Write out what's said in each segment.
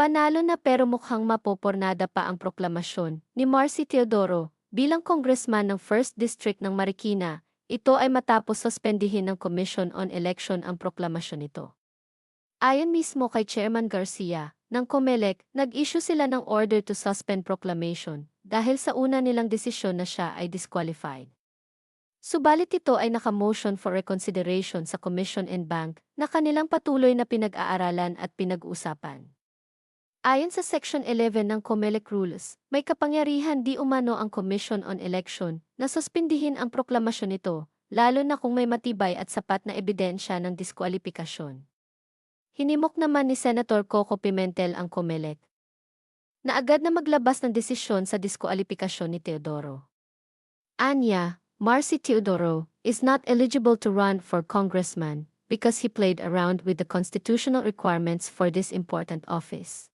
Panalo na pero mukhang mapopornada pa ang proklamasyon ni Marcy Teodoro bilang congressman ng 1st District ng Marikina. Ito ay matapos suspendihin ng Commission on Election ang proklamasyon nito. Ayon mismo kay Chairman Garcia ng COMELEC, nag-issue sila ng order to suspend proclamation dahil sa una nilang desisyon na siya ay disqualified. Subalit ito ay naka-motion for reconsideration sa Commission and Bank na kanilang patuloy na pinag-aaralan at pinag-uusapan. Ayon sa Section 11 ng COMELEC Rules, may kapangyarihan di umano ang Commission on Election na suspindihin ang proklamasyon nito, lalo na kung may matibay at sapat na ebidensya ng diskwalipikasyon. Hinimok naman ni Senator Coco Pimentel ang COMELEC na agad na maglabas ng desisyon sa diskwalipikasyon ni Teodoro. Anya, Marcy Teodoro is not eligible to run for congressman because he played around with the constitutional requirements for this important office.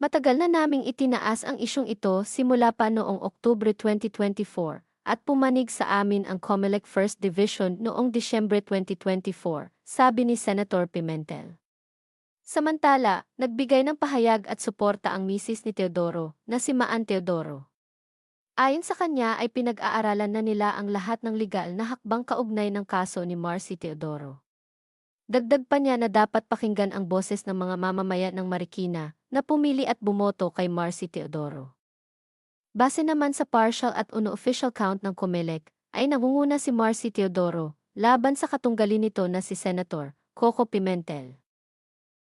Matagal na naming itinaas ang isyong ito simula pa noong Oktubre 2024 at pumanig sa amin ang COMELEC First Division noong Disyembre 2024, sabi ni Senator Pimentel. Samantala, nagbigay ng pahayag at suporta ang misis ni Teodoro na si Maan Teodoro. Ayon sa kanya ay pinag-aaralan na nila ang lahat ng legal na hakbang kaugnay ng kaso ni Marcy Teodoro. Dagdag pa niya na dapat pakinggan ang boses ng mga mamamayan ng Marikina na pumili at bumoto kay Marcy Teodoro. Base naman sa partial at uno-official count ng COMELEC, ay nangunguna si Marcy Teodoro laban sa katunggali nito na si Senator Coco Pimentel.